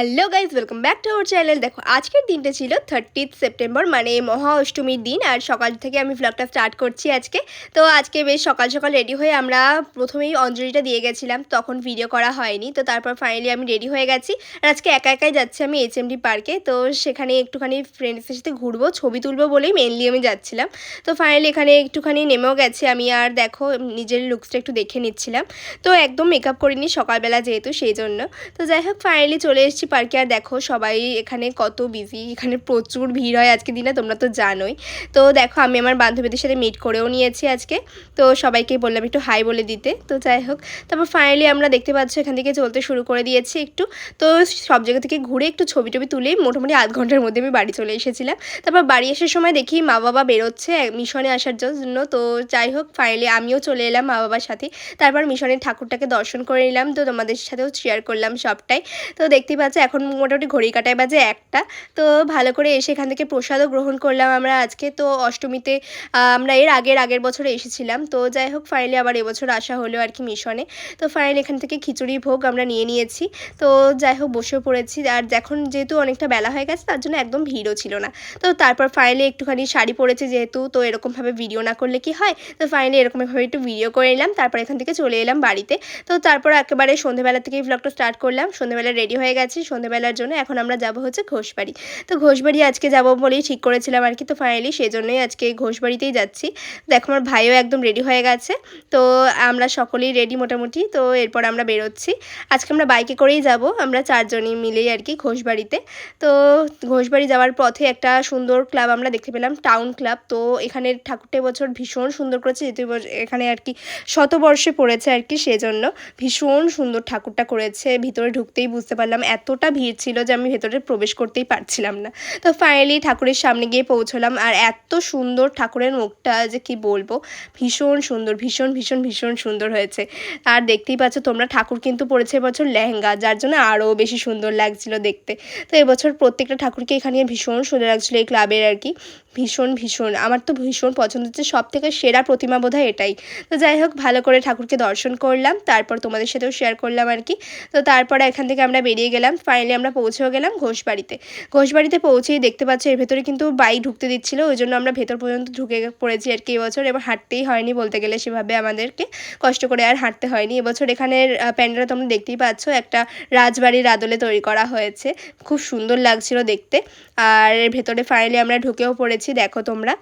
Hello guys welcome back to our channel. দেখো, আজকের দিনটা ছিল থার্টিথ সেপ্টেম্বর মানে মহা অষ্টমীর দিন, আর সকাল থেকে আমি ভ্লগটা স্টার্ট করছি আজকে। তো আজকে বেশ সকাল সকাল রেডি হয়ে আমরা প্রথমেই অঞ্জলিটা দিয়ে গেছিলাম, তখন ভিডিও করা হয়নি। তো তারপর ফাইনালি আমি রেডি হয়ে গেছি, আর আজকে একা একাই যাচ্ছি আমি এইচ পার্কে তো সেখানে একটুখানি ফ্রেন্ডসের সাথে ঘুরবো, ছবি তুলবো বলেই মেনলি আমি যাচ্ছিলাম। তো ফাইনালি এখানে একটুখানি নেমেও গেছি আমি, আর দেখো, নিজের লুকসটা একটু দেখে নিচ্ছিলাম। তো একদম মেকআপ করিনি সকালবেলা যেহেতু, সেই জন্য। তো যাই হোক ফাইনালি চলে এসেছি পার্কে আর দেখো সবাই এখানে কত বিজি এখানে প্রচুর ভিড় হয় আজকে দিনে, তোমরা তো জানোই। তো দেখো আমি আমার বান্ধবীদের সাথে মিট করেও নিয়েছি আজকে। তো সবাইকে বললাম একটু হাই বলে দিতে। তো যাই হোক, তারপর ফাইনালি আমরা দেখতে পাচ্ছি এখান থেকে চলতে শুরু করে দিয়েছি একটু। তো সব জায়গা থেকে ঘুরে একটু ছবি টবি তুলেই মোটামুটি আধ ঘণ্টার মধ্যে আমি বাড়ি চলে এসেছিলাম। তারপর বাড়ি আসার সময় দেখি মা বাবা বেরোচ্ছে মিশনে আসার জন্য। তো যাই হোক ফাইনালি আমিও চলে এলাম মা বাবার সাথে। তারপর মিশনের ঠাকুরটাকে দর্শন করে নিলাম। তো তোমাদের সাথেও শেয়ার করলাম সবটাই। তো দেখতে পাচ্ছ এখন মোটামুটি ঘড়ি কাটায় বাজে একটা। তো ভালো করে এসে এখান থেকে প্রসাদও গ্রহণ করলাম আমরা আজকে। তো অষ্টমীতে আমরা এর আগের আগের বছরে এসেছিলাম। তো যাই হোক ফাইনালি আবার এবছর আসা হলো আর কি মিশনে। তো ফাইনালি এখান থেকে খিচুড়ি ভোগ আমরা নিয়ে নিয়েছি। তো যাই হোক, বসেও পড়েছি। আর এখন যেহেতু অনেকটা বেলা হয়ে গেছে, তার জন্য একদম ভিড়ও ছিল না। তো তারপর ফাইনালি একটুখানি শাড়ি পরেছে যেহেতু, তো এরকমভাবে ভিডিও না করলে কি হয়? তো ফাইনালি এরকমভাবে একটু ভিডিও করে নিলাম। তারপর এখান থেকে চলে এলাম বাড়িতে। তো তারপর একেবারে সন্ধেবেলা থেকে ব্লগটা স্টার্ট করলাম। সন্ধেবেলা রেডি হয়ে গেছি। সন্ধেবেলার জন্য এখন আমরা যাব হচ্ছে ঘোষবাড়ি। তো ঘোষবাড়ি আজকে যাব বলেই ঠিক করেছিলাম আর কি। তো ফাইনালি সেই জন্যই আজকে ঘোষবাড়িতেই যাচ্ছি। দেখো আমার ভাইও একদম রেডি হয়ে গেছে। তো আমরা সকলেই রেডি মোটামুটি। তো এরপর আমরা বেরোচ্ছি। আজকে আমরা বাইকে করেই যাব। আমরা চারজনই মিলেই আর কি ঘোষবাড়িতে। তো ঘোষবাড়ি যাওয়ার পথে একটা সুন্দর ক্লাব আমরা দেখতে পেলাম টাউন ক্লাব তো এখানের ঠাকুরটা বছর ভীষণ সুন্দর করেছে। যেহেতু এখানে আর কি শতবর্ষে পড়েছে আর কি সেজন্য ভীষণ সুন্দর ঠাকুরটা করেছে। ভিতরে ঢুকতেই বুঝতে পারলাম। এতটা ভিড় ছিল যে আমি ভেতরে প্রবেশ করতেই পারছিলাম না। তো ফাইনালি ঠাকুরের সামনে গিয়ে পৌঁছলাম আর এত সুন্দর ঠাকুরের মুখটা যে কি বলব, ভীষণ সুন্দর, ভীষণ ভীষণ ভীষণ সুন্দর হয়েছে। আর দেখতেই পাচ্ছ তোমরা ঠাকুর কিন্তু পড়েছে এবছর লেহেঙ্গা, যার জন্য আরও বেশি সুন্দর লাগছিল দেখতে। তো এবছর প্রত্যেকটা ঠাকুরকে এখানে ভীষণ সুন্দর লাগছিল এই ক্লাবের আর কি। ভীষণ ভীষণ। আমার তো ভীষণ পছন্দ হচ্ছে সব থেকে সেরা প্রতিমা বোধ এটাই। তো যাই হোক, ভালো করে ঠাকুরকে দর্শন করলাম, তারপর তোমাদের সাথেও শেয়ার করলাম আর কি। তো তারপরে এখান থেকে আমরা বেরিয়ে গেলাম ফাইনালি আমরা পৌঁছেও গেলাম ঘোষবাড়িতে। ঘোষবাড়িতে পৌঁছেই দেখতে পাচ্ছি এর ভেতরে কিন্তু বাইক ঢুকতে দিচ্ছিল, ওই জন্য আমরা ভেতর পর্যন্ত ঢুকে পড়েছি আর কি এবছর। এবার হাঁটতেই হয়নি বলতে গেলে সেভাবে আমাদেরকে কষ্ট করে আর হাঁটতে হয়নি। এবছর এখানের প্যান্ডেলটা তোমরা দেখতেই পাচ্ছ একটা রাজবাড়ির আদলে তৈরি করা হয়েছে। খুব সুন্দর লাগছিল দেখতে। আর ভেতরে ফাইনালি আমরা ঢুকেও পড়েছি, দেখো তোমরা।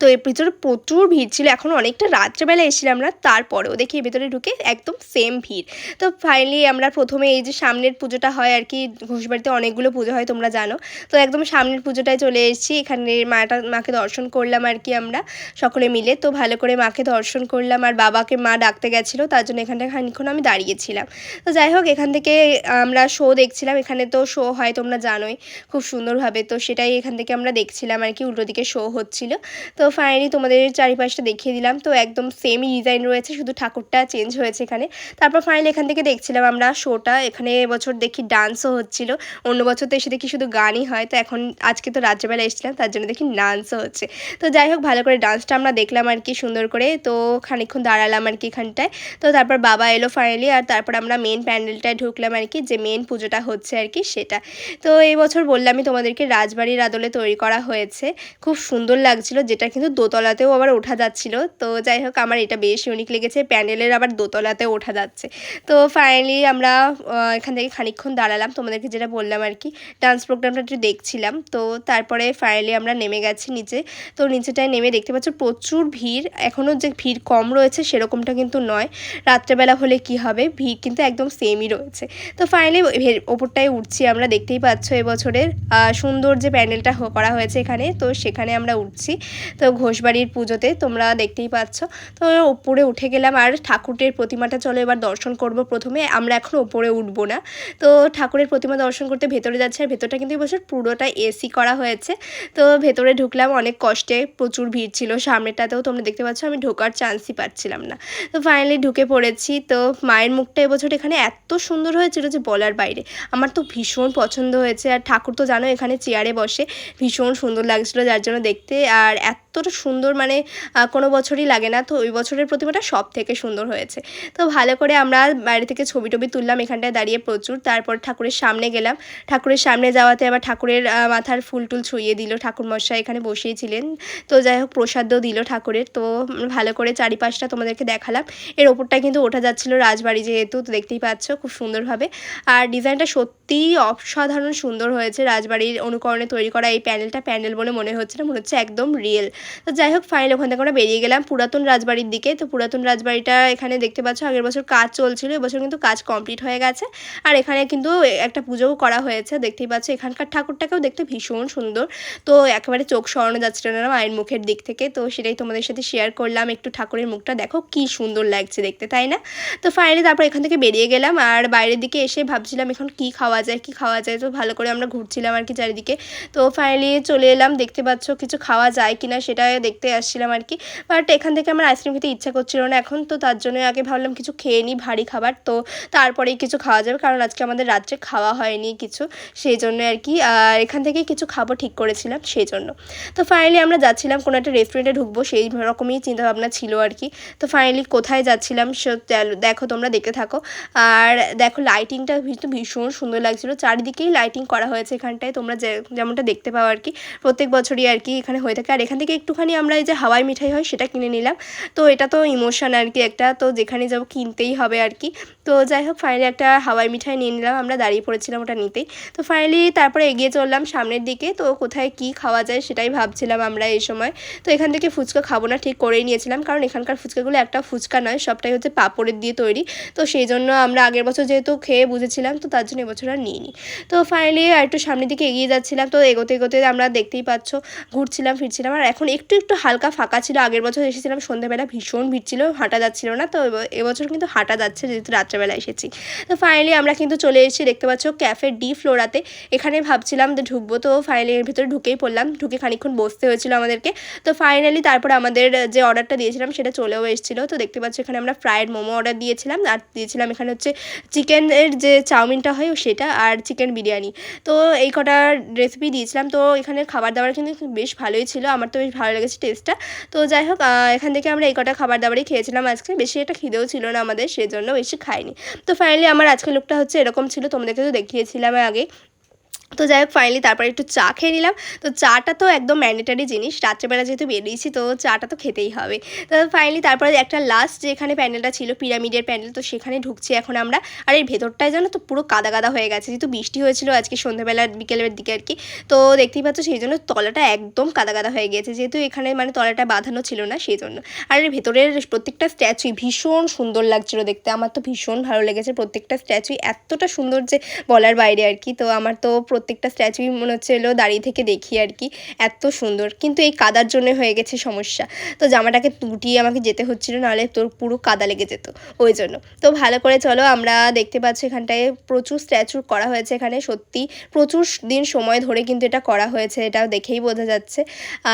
তো এর ভিতরে প্রচুর ভিড় ছিল। এখন অনেকটা রাত্রেবেলা এসেছিলাম আমরা, তারপরেও দেখি ভিতরে ঢুকে একদম সেম ভিড়। তো ফাইনালি আমরা প্রথমে এই যে সামনের পুজোটা হয় আর কি, ঘোষবাড়িতে অনেকগুলো পুজো হয় তোমরা জানো। তো একদম সামনের পুজোটায় চলে এসেছি, এখানে মাটা, মাকে দর্শন করলাম আর কি আমরা সকলে মিলে। তো ভালো করে মাকে দর্শন করলাম আর বাবাকে মা ডাকতে গেছিল, তার জন্য এখানটা খানিক্ষণ আমি দাঁড়িয়েছিলাম। তো যাই হোক, এখান থেকে আমরা শো দেখছিলাম, এখানে তো শো হয় তোমরা জানোই, খুব সুন্দরভাবে। তো সেটাই এখান থেকে আমরা দেখছিলাম আর কি, উল্টো দিকে শো হচ্ছিল। তো ফাইনালি তোমাদের চারিপাশটা দেখিয়ে দিলাম। তো একদম সেমই ডিজাইন রয়েছে, শুধু ঠাকুরটা চেঞ্জ হয়েছে এখানে। তারপর ফাইনালি এখান থেকে দেখছিলাম আমরা শোটা এখানে এবছর দেখি ডান্সও হচ্ছিল। অন্য বছর তো এসে দেখি শুধু গানই হয়। তো এখন আজকে তো রাজ্যবেলা এসেছিলাম, তার জন্য দেখি ডান্সও হচ্ছে। তো যাই হোক, ভালো করে ডান্সটা আমরা দেখলাম আর কি সুন্দর করে। তো খানিক্ষণ দাঁড়ালাম আর কি এখানটায়। তো তারপর বাবা এলো ফাইনালি আর তারপর আমরা মেন প্যান্ডেলটায় ঢুকলাম আর কি, যে মেন পুজোটা হচ্ছে আর কি সেটা। তো এই বছর বললামই তোমাদেরকে রাজবাড়ির আদলে তৈরি করা হয়েছে। খুব সুন্দর লাগছিল, যেটা এটা কিন্তু দোতলাতেও আবার ওঠা যাচ্ছিল। তো যাই হোক, আমার এটা বেশ ইউনিক লেগেছে। প্যান্ডেলের আবার দোতলাতেও ওঠা যাচ্ছে। তো ফাইনালি আমরা এখান থেকে খানিক্ষণ দাঁড়ালাম। তোমাদেরকে যেটা বললাম আর কি ডান্স প্রোগ্রামটা একটু দেখছিলাম। তো তারপরে ফাইনালি আমরা নেমে গেছি নিচে। তো নিচেটায় নেমে দেখতে পাচ্ছ প্রচুর ভিড়। এখনও যে ভিড় কম রয়েছে সেরকমটা কিন্তু নয়। রাত্রেবেলা হলে কি হবে? ভিড় কিন্তু একদম সেমই রয়েছে। তো ফাইনালি ওপরটায় উঠছি আমরা। দেখতেই পাচ্ছ এবছরের সুন্দর যে প্যান্ডেলটা করা হয়েছে এখানে। তো সেখানে আমরা উঠছি। তো ঘোষবাড়ির পুজোতে তোমরা দেখতেই পাচ্ছ। তো ওপরে উঠে গেলাম আর ঠাকুরের প্রতিমাটা চলো এবার দর্শন করব প্রথমে। আমরা এখন ওপরে উঠবো না। তো ঠাকুরের প্রতিমা দর্শন করতে ভেতরে যাচ্ছে আর ভেতরটা কিন্তু এবছর পুরোটা এসি করা হয়েছে। তো ভেতরে ঢুকলাম, অনেক কষ্টে প্রচুর ভিড় ছিল। সামনেটাতেও তোমরা দেখতে পাচ্ছ আমি ঢোকার চান্সই পাচ্ছিলাম না। তো ফাইনালি ঢুকে পড়েছি। তো মায়ের মুখটা এবছর এখানে এত সুন্দর হয়েছিল যে বলার বাইরে। আমার তো ভীষণ পছন্দ হয়েছে। আর ঠাকুর তো জানো এখানে চেয়ারে বসে ভীষণ সুন্দর লাগছিল যার জন্য দেখতে। আর এত এতটা সুন্দর মানে কোনো বছরই লাগে না। তো ওই বছরের প্রতিমাটা সব থেকে সুন্দর হয়েছে। তো ভালো করে আমরা বাইরে থেকে ছবি টবি তুললাম, এখানটায় দাঁড়িয়ে প্রচুর। তারপর ঠাকুরের সামনে গেলাম। ঠাকুরের সামনে যাওয়াতে আবার ঠাকুরের মাথার ফুল টুল ছুঁয়ে দিল ঠাকুর মশাই এখানে বসিয়েছিলেন। তো যাই হোক, প্রসাদও দিল ঠাকুরের। তো ভালো করে চারিপাশটা তোমাদেরকে দেখালাম। এর ওপরটা কিন্তু ওঠা যাচ্ছিল রাজবাড়ি যেহেতু, তো দেখতেই পাচ্ছ খুব সুন্দরভাবে। আর ডিজাইনটা সত্যিই অসাধারণ সুন্দর হয়েছে। রাজবাড়ির অনুকরণে তৈরি করা এই প্যানেলটা প্যানেল বলে মনে হচ্ছে না, মনে হচ্ছে একদম রিয়েল। তো যাই হোক ফাইনাল ওখান থেকে আমরা বেরিয়ে গেলাম। পুরাতন রাজবাড়ির দিকে। তো পুরাতন রাজবাড়িটা এখানে দেখতে পাচ্ছ, আগের বছর কাজ চলছিল এবছর কিন্তু কাজ কমপ্লিট হয়ে গেছে। আর এখানে কিন্তু একটা পুজোও করা হয়েছে, দেখতেই পাচ্ছ, এখানকার ঠাকুরটাকেও দেখতে ভীষণ সুন্দর। তো একেবারে চোখ সরানো যাচ্ছিল না মায়ের মুখের দিক থেকে। তো সেটাই তোমাদের সাথে শেয়ার করলাম, একটু ঠাকুরের মুখটা দেখো, কি সুন্দর লাগছে দেখতে, তাই না? তো ফাইনালি তারপর এখান থেকে বেরিয়ে গেলাম, আর বাইরের দিকে এসে ভাবছিলাম, এখন কি খাওয়া যায়, কি খাওয়া যায়? তো ভালো করে আমরা ঘুরছিলাম আর কি চারিদিকে। তো ফাইনালি চলে এলাম, দেখতে পাচ্ছ, কিছু খাওয়া যায় কিনা সেটা দেখতে আসছিলাম আর কি। বাট এখান থেকে আমার আইসক্রিম খেতে ইচ্ছা করছিল না। এখন তো তার জন্য আগে ভাবলাম কিছু খেয়ে নিই ভারী খাবার। তো তারপরেই কিছু খাওয়া যাবে। কারণ আজকে আমাদের রাত্রে খাওয়া হয়নি কিছু। সেই জন্য আর কি। আর এখান থেকে কিছু খাব ঠিক করেছিলাম সেই জন্য। তো ফাইনালি আমরা যাচ্ছিলাম, কোনো একটা রেস্টুরেন্টে ঢুকবো। সেই রকমই চিন্তাভাবনা ছিল আর কি। তো ফাইনালি কোথায় যাচ্ছিলাম দেখো তোমরা দেখতে থাকো। আর দেখো লাইটিংটা কিন্তু ভীষণ সুন্দর লাগছিল। চারিদিকেই লাইটিং করা হয়েছে এখানটায়। তোমরা যেমনটা দেখতে পাও আর কি। প্রত্যেক বছরই আর কি এখানে হয়ে থাকে। আর এখান থেকে একটুখানি আমরা এই যে হাওয়াই মিঠাই হয় সেটা কিনে নিলাম। তো এটা তো ইমোশন আর কি একটা, তো যেখানে যাব কিনতেই হবে আর কি। তো যাই হোক ফাইনালি একটা হাওয়াই মিঠাই নিয়ে নিলাম, আমরা দাঁড়িয়ে পড়েছিলাম ওটা নিতেই তো ফাইনালি তারপরে এগিয়ে চললাম সামনের দিকে, তো কোথায় কি খাওয়া যায় সেটাই ভাবছিলাম আমরা এই সময়। তো এখান থেকে ফুচকা খাব না, ঠিক করেই নিয়েছিলাম, কারণ এখানকার ফুচকাগুলো একটা ফুচকা নয়, সবটাই হচ্ছে পাপড়ের দিয়ে তৈরি। তো সেই জন্য আমরা আগের বছর যেহেতু খেয়ে বুঝেছিলাম, তো তার জন্য এবছর আর নিইনি। তো ফাইনালি আর একটু সামনের দিকে এগিয়ে যাচ্ছিলাম, তো এগোতে এগোতে আমরা দেখতেই পাচ্ছ, ঘুরছিলাম, ফিরছিলাম, আর এখন একটু একটু হালকা ফাঁকা ছিল, আগের বছর এসেছিলাম সন্ধ্যাবেলা ভীষণ ভিড় ছিল, হাঁটা যাচ্ছিল না, তো এবছর কিন্তু হাঁটা যাচ্ছে, যেহেতু রাত্রেবেলা এসেছি। তো ফাইনালি আমরা কিন্তু চলে এসেছি, দেখতে পাচ্ছ ক্যাফে ডি ফ্লোরাতে এখানে ভাবছিলাম যে ঢুকবো, তো ফাইনালি এর ভিতরে ঢুকেই পড়লাম, ঢুকে খানিক্ষণ বসতে হয়েছিল আমাদেরকে। তো ফাইনালি তারপরে আমাদের যে অর্ডারটা দিয়েছিলাম, সেটা চলেও এসেছিল। তো দেখতে পাচ্ছ এখানে আমরা ফ্রায়েড মোমো অর্ডার দিয়েছিলাম, আর দিয়েছিলাম এখানে হচ্ছে চিকেনের যে চাউমিনটা হয় সেটা, আর চিকেন বিরিয়ানি। তো এই কটা রেসিপি দিয়েছিলাম, তো এখানে খাবার দাবার কিন্তু বেশ ভালোই ছিল, আমার তো বেশ ভালো লেগেছে টেস্টটা তো যাই হোক এখান থেকে আমরা এই কটা খাবার দাবারই খেয়েছিলাম আজকে। বেশি একটা খিদেও ছিল না আমাদের সেজন্য বেশি খাইনি। তো ফাইনালি আমার আজকের লুকটা হচ্ছে এরকম ছিল, তোমাদেরকে তো দেখিয়েছিলাম আগে। তো যাই হোক ফাইনালি তারপরে একটু চা খেয়ে নিলাম। তো চাটা তো একদম ম্যান্ডেটারি জিনিস। রাত্রেবেলা যেহেতু বেরিয়েছি, তো চাটা তো খেতেই হবে। তো ফাইনালি তারপরে একটা লাস্ট যেখানে প্যান্ডেলটা ছিল পিরামিডের প্যান্ডেল তো সেখানে ঢুকছি এখন আমরা। আর এই ভেতরটায় জানো তো পুরো কাদা কাদা হয়ে গেছে। যেহেতু বৃষ্টি হয়েছিল আজকে সন্ধ্যাবেলা বিকেলের দিকে আর কি। তো দেখতেই পাচ্ছ সেই জন্য তলাটা একদম কাদা কাদা হয়ে গেছে। যেহেতু এখানে মানে তলাটা বাঁধানো ছিল না, সেই জন্য। আর এর ভেতরের প্রত্যেকটা স্ট্যাচুই ভীষণ সুন্দর লাগছিল দেখতে। আমার তো ভীষণ ভালো লেগেছে প্রত্যেকটা স্ট্যাচুই এতটা সুন্দর যে বলার বাইরে আর কি। তো আমার তো প্রত্যেকটা স্ট্যাচুই মনে হচ্ছিল দাঁড়িয়ে থেকে দেখি আর কি। এত সুন্দর। কিন্তু এই কাদার জন্য হয়ে গেছে সমস্যা। তো জামাটাকে টুটিয়ে আমাকে যেতে হচ্ছিল, নাহলে তোর পুরো কাদা লেগে যেত। ওই জন্য। তো ভালো করে চলো, আমরা দেখতে পাচ্ছি এখানটায় প্রচুর স্ট্যাচু করা হয়েছে এখানে। সত্যি প্রচুর দিন সময় ধরে কিন্তু এটা করা হয়েছে, এটা দেখেই বোঝা যাচ্ছে।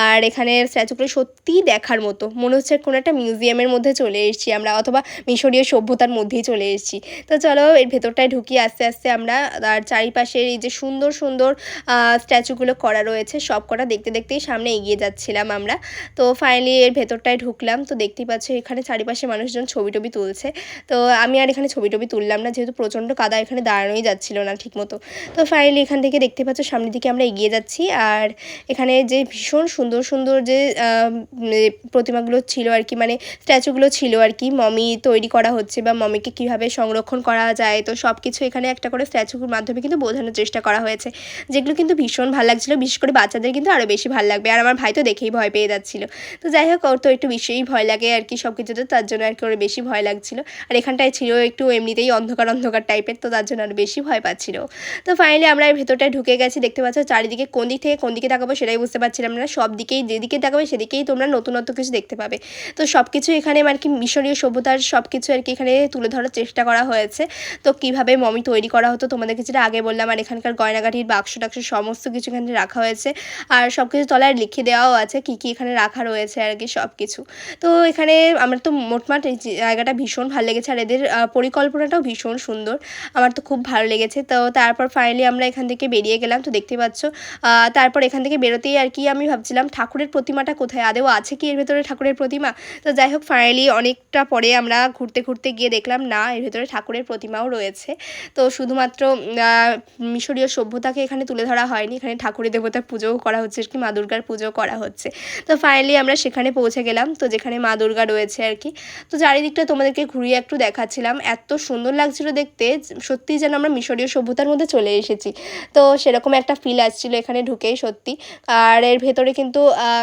আর এখানে স্ট্যাচুগুলো সত্যিই দেখার মতো। মনে হচ্ছে কোনো একটা মিউজিয়ামের মধ্যে চলে এসেছি আমরা, অথবা মিশরীয় সভ্যতার মধ্যেই চলে এসেছি। তো চলো, এর ভেতরটায় ঢুকি আস্তে আস্তে আমরা। আর চারিপাশের এই যে সুন্দর সুন্দর স্ট্যাচুগুলো করা রয়েছে। সব কটা দেখতে দেখতেই সামনে এগিয়ে যাচ্ছিলাম আমরা। তো ফাইনালি এর ভেতরটায় ঢুকলাম। তো দেখতেই পাচ্ছ এখানে চারিপাশে মানুষজন ছবি টবি তুলছে। তো আমি আর এখানে ছবি টবি তুললাম না, যেহেতু প্রচণ্ড কাদা এখানে দাঁড়ানোই যাচ্ছিল না ঠিকমতো। তো ফাইনালি এখান থেকে দেখতে পাচ্ছ সামনের দিকে আমরা এগিয়ে যাচ্ছি। আর এখানে যে ভীষণ সুন্দর সুন্দর যে প্রতিমাগুলো ছিল আর কি মানে স্ট্যাচুগুলো ছিল আর কি, মমি তৈরি করা হচ্ছে বা মমিকে কীভাবে সংরক্ষণ করা যায়। তো সব কিছু এখানে একটা করে স্ট্যাচুর মাধ্যমে কিন্তু বোঝানোর চেষ্টা করা হয়েছে। যেগুলো কিন্তু ভীষণ ভালো লাগছিল। বিশেষ করে বাচ্চাদের কিন্তু আরও বেশি ভালো লাগবে। আর আমার ভাই তো দেখেই ভয় পেয়ে যাচ্ছিল। তো যাই হোক, ওর তো একটু বেশিই ভয় লাগে আর কি সব কিছুতে তার জন্য আর কি ওর বেশি ভয় লাগছিল। আর এখানটায় ছিল একটু এমনিতেই অন্ধকার অন্ধকার টাইপের। তো তার জন্য আরও বেশি ভয় পাচ্ছিল তো ফাইনালি আমরা ভেতরটায় ঢুকে গেছি। দেখতে পাচ্ছ চারিদিকে কোন দিক থেকে কোন দিকে তাকাবো সেটাই বুঝতে পারছিলাম না। সব দিকেই যেদিকে তাকাবে সেদিকেই তোমরা নতুনত্ব কিছু দেখতে পাবে। তো সব কিছু এখানে আর কি মিশরীয় সভ্যতার সব কিছু আর কি এখানে তুলে ধরার চেষ্টা করা হয়েছে। তো কীভাবে মমি তৈরি করা হতো তোমাদেরকে যেটা আগে বললাম। আর এখানকার গয়নাগাটি ধূপকাঠির বাক্স টাক্স সমস্ত কিছু এখানে রাখা হয়েছে। আর সব কিছু তলায় লিখে দেওয়াও আছে কী কী এখানে রাখা রয়েছে আর কি সব কিছু তো এখানে আমার তো মোটমাট এই জায়গাটা ভীষণ ভালো লেগেছে আর এদের পরিকল্পনাটাও ভীষণ সুন্দর। আমার তো খুব ভালো লেগেছে। তো তারপর ফাইনালি আমরা এখান থেকে বেরিয়ে গেলাম। তো দেখতে পাচ্ছ তারপর এখান থেকে বেরোতেই আর কি আমি ভাবছিলাম ঠাকুরের প্রতিমাটা কোথায়? আদেও আছে কি এর ভেতরে ঠাকুরের প্রতিমা? তো যাই হোক ফাইনালি অনেকটা পরে আমরা ঘুরতে ঘুরতে গিয়ে দেখলাম, না, এর ভেতরে ঠাকুরের প্রতিমাও রয়েছে। তো শুধুমাত্র মিশরীয় মিশরীয় সভ্যতাকে এখানে তুলে ধরা হয়নি, এখানে ঠাকুরের দেবতার পুজোও করা হচ্ছে, আর কি মা দুর্গার পুজো করা হচ্ছে। তো ফাইনালি আমরা সেখানে পৌঁছে গেলাম। তো যেখানে মা দুর্গা রয়েছে আর কি। তো চারিদিকটা তোমাদেরকে ঘুরিয়ে একটু দেখাচ্ছিলাম। এত সুন্দর লাগছিল দেখতে সত্যি যেন আমরা মিশরীয় সভ্যতার মধ্যে চলে এসেছি। তো সেরকম একটা ফিল আসছিল এখানে ঢুকেই সত্যি। আর এর ভেতরে কিন্তু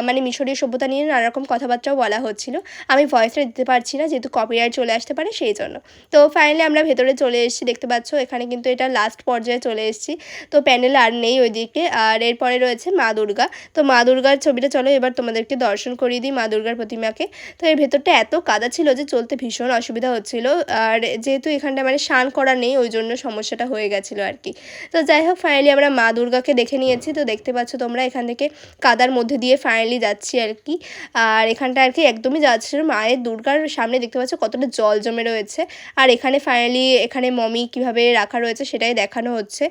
মানে মিশরীয় সভ্যতা নিয়ে নানা রকম কথাবার্তাও বলা হচ্ছিল। আমি ভয়েসটা দিতে পারছি না, যেহেতু কপিরাইট চলে আসতে পারে সেই জন্য। তো ফাইনালি আমরা ভেতরে চলে এসেছি, দেখতে পাচ্ছ? এখানে কিন্তু এটা লাস্ট পর্যায়ে চলে এসেছি। তো প্যান্ডেল আর নেই ওইদিকে। আর এরপরে রয়েছে মা দুর্গা। তো মা দুর্গার ছবিটা চলো এবার তোমাদেরকে দর্শন করিয়ে দিই মা দুর্গার প্রতিমাকে। তো এর ভেতরটা এত কাদা ছিল যে চলতে ভীষণ অসুবিধা হচ্ছিল। আর যেহেতু এখানটা মানে স্নান করা নেই, ওই জন্য সমস্যাটা হয়ে গেছিল আর কি। তো যাই হোক ফাইনালি আমরা মা দুর্গাকে দেখে নিয়েছি। তো দেখতে পাচ্ছ তোমরা এখান থেকে কাদার মধ্যে দিয়ে ফাইনালি যাচ্ছি আর কি। আর এখানটা আর কি একদমই যাচ্ছিল মায়ের দুর্গার সামনে দেখতে পাচ্ছ কতটা জল জমে রয়েছে। আর এখানে ফাইনালি এখানে মমি কীভাবে রাখা রয়েছে সেটাই দেখানো হচ্ছে।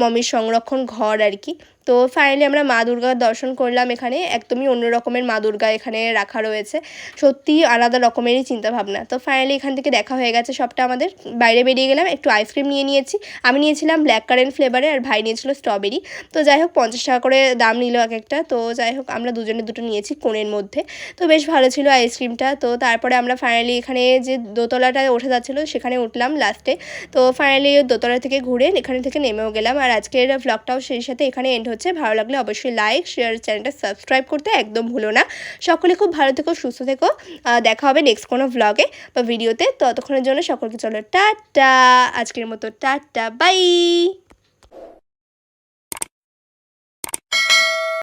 মমির সংরক্ষণ ঘর আর কি। তো ফাইনালি আমরা মা দুর্গার দর্শন করলাম এখানে। একদমই অন্য রকমের মা দুর্গা এখানে রাখা রয়েছে। সত্যি আলাদা রকমেরই চিন্তা ভাবনা তো ফাইনালি এখান থেকে দেখা হয়ে গেছে সবটা আমাদের। বাইরে বেরিয়ে গেলাম, একটু আইসক্রিম নিয়ে নিয়েছি। আমি নিয়েছিলাম ব্ল্যাক কারেন্ট ফ্লেভারে আর ভাই নিয়েছিল স্ট্রবেরি তো যাই হোক, পঞ্চাশ টাকা করে দাম নিল এক একটা। তো যাই হোক, আমরা দুজনে দুটো নিয়েছি কোণের মধ্যে। তো বেশ ভালো ছিল আইসক্রিমটা তো তারপরে আমরা ফাইনালি এখানে যে দোতলাটায় ওঠা যাচ্ছিল, সেখানে উঠলাম লাস্টে তো ফাইনালি দোতলা থেকে ঘুরে এখানে থেকে নেমেও গেলাম। আর আজকের ব্লগটাও সেই সাথে এখানে এন্ড হচ্ছে, ভালো লাগলে অবশ্যই লাইক শেয়ার চ্যানেলটা সাবস্ক্রাইব করতে একদম ভুলো না। সকলে খুব ভালো থেকো, সুস্থ থেকো। দেখা হবে নেক্সট কোনো ভ্লগে বা ভিডিওতে ততক্ষণের জন্য সকলকে চলো টাটা। আজকের মতো টাটা বাই